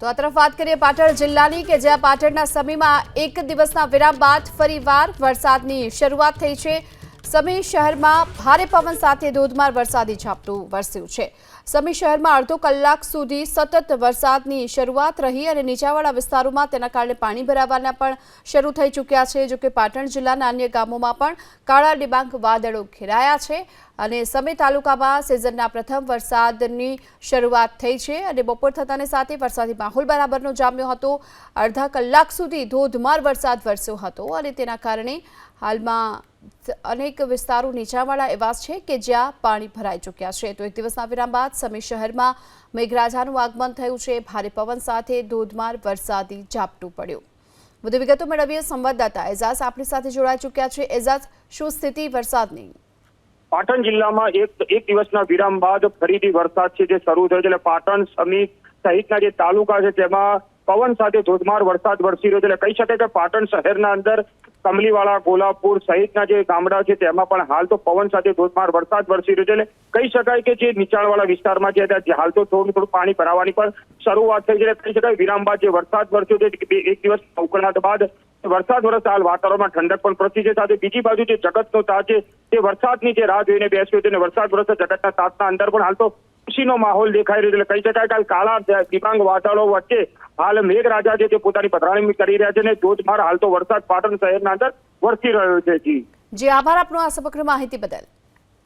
તો આ તરફ વાત કરીએ પાટણ જિલ્લાની કે જ્યાં પાટણના સમીમાં એક દિવસના વિરામ બાદ ફરીવાર વરસાદની શરૂઆત થઈ છે. સમી શહેરમાં ભારે પવન સાથે ધોધમાર વરસાદી ઝાપટું વરસ્યું છે. સમી શહેરમાં અડધો કલાક સુધી સતત વરસાદની શરૂઆત રહી અને નીચાવાળા વિસ્તારોમાં તેના કારણે પાણી ભરાવાના પણ શરૂ થઈ ચૂક્યા છે, જોકે પાટણ જિલ્લાના અન્ય ગામોમાં પણ કાળા ડિબાંગ વાદળો ઘેરાયા છે અને સમી તાલુકામાં સિઝનના પ્રથમ વરસાદની શરૂઆત થઈ છે અને બપોર થતાની સાથે વરસાદી માહોલ બરાબરનો જામ્યો હતો. અડધા કલાક સુધી ધોધમાર વરસાદ વરસ્યો હતો અને તેના કારણે હાલમાં અનેક વિસ્તારો નીચાણવાળા એવા છે કે જ્યાં પાણી ભરાઈ ચૂક્યા છે. તો એક દિવસના વિરામ બાદ સમી શહેરમાં મેઘરાજાનું આગમન થયું છે. ભારે પવન સાથે ધોધમાર વરસાદી ઝાપટું પડ્યું. વધુ વિગતો મેળવીએ સંવાદદાતા એઝાઝ આપણી સાથે જોડાઈ ચૂક્યા છે. એઝાઝ, શું સ્થિતિ વરસાદની? પાટણ જિલ્લામાં એક એક દિવસના વિરામ બાદ ફરીથી વરસાદ છે જે શરૂ થયો છે. એટલે પાટણ સમી સહિતના જે તાલુકા છે, તેમાં પવન સાથે ધોધમાર વરસાદ વરસી રહ્યો છે. એટલે કહી શકાય કે પાટણ શહેરના અંદર કમલીવાળા ગોલાપુર સહિતના જે ગામડા છે, તેમાં પણ હાલ તો પવન સાથે ધોધમાર વરસાદ વરસી રહ્યો છે એટલે કહી શકાય કે જે નીચાણવાળા વિસ્તારમાં છે, ત્યાં હાલ તો થોડું થોડું પાણી ભરાવાની પણ શરૂઆત થઈ છે કહી શકાય વિરામ બાદ જે વરસાદ વરસ્યો છે એક દિવસ ઉકળાટ બાદ વરસાદ વરસતા હાલ વાતાવરણમાં ઠંડક પણ પ્રસરી છે. સાથે બીજી બાજુ જે જગતનો તાજ છે, તે વરસાદની જે રાહ જોઈને બેસ્યો છે અને વરસાદ વરસતા જગતના તાજના અંદર પણ હાલ તો ખુશીનો માહોલ દેખાઈ રહ્યો એટલે કહી શકાય કે કાળા દિબાંગ વાદળો વચ્ચે હાલ મેઘરાજા તે પોતાની પધરાણી કરી રહ્યા છે અને ધોધમાર હાલ તો વરસાદ પાટણ શહેરના અંદર વરસી રહ્યો છે જી. જે, આભાર આપનો આ સમગ્ર માહિતી બદલ.